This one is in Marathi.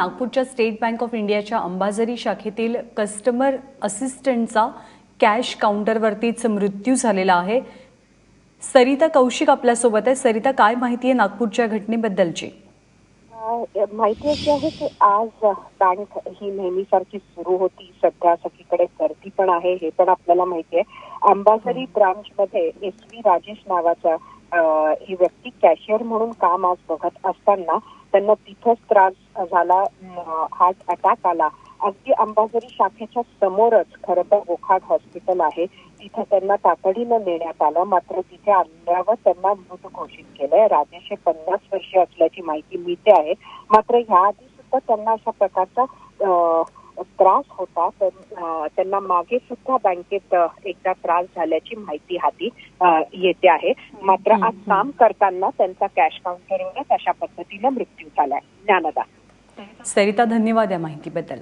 नागपूरच्या स्टेट बँक ऑफ इंडियाच्या अंबाझरी शाखेतील कस्टमर असिस्टंटचा कॅश काउंटरवरतीच मृत्यू झालेला आहे. सरिता कौशिक आपल्यासोबत आहे. सरिता काय माहिती आहे नागपूरच्या घटनेबद्दलची? माहिती अशी आहे की आज बँक ही नेहमीसारखी सुरू होती. सध्या सगळीकडे गर्दी पण आहे हे पण आपल्याला माहिती आहे. अंबाझरी ब्रांच मध्ये एस व्ही राजेश नावाचा ही व्यक्ती कॅशियर म्हणून काम आज बघत असताना त्यांना तिथंच त्रास झाला हार्ट अटॅक आला. अगदी अंबाझरी शाखेच्या समोरच खरं तर गोखाट हॉस्पिटल आहे. तिथे त्यांना तातडीनं नेण्यात आलं. मात्र तिथे आणल्यावर त्यांना मृत घोषित केलंय. राजेश हे पन्नास वर्षे असल्याची माहिती मिळते आहे. मात्र ह्याआधी सुद्धा त्यांना अशा प्रकारचा त्रास होता तर त्यांना मागे सुद्धा बँकेत एकदा त्रास झाल्याची माहिती हाती येते आहे. मात्र आज काम करताना त्यांचा कॅश काउंटरवरच अशा पद्धतीनं मृत्यू झालाय. ज्ञानदा सरिता धन्यवाद या माहितीबद्दल.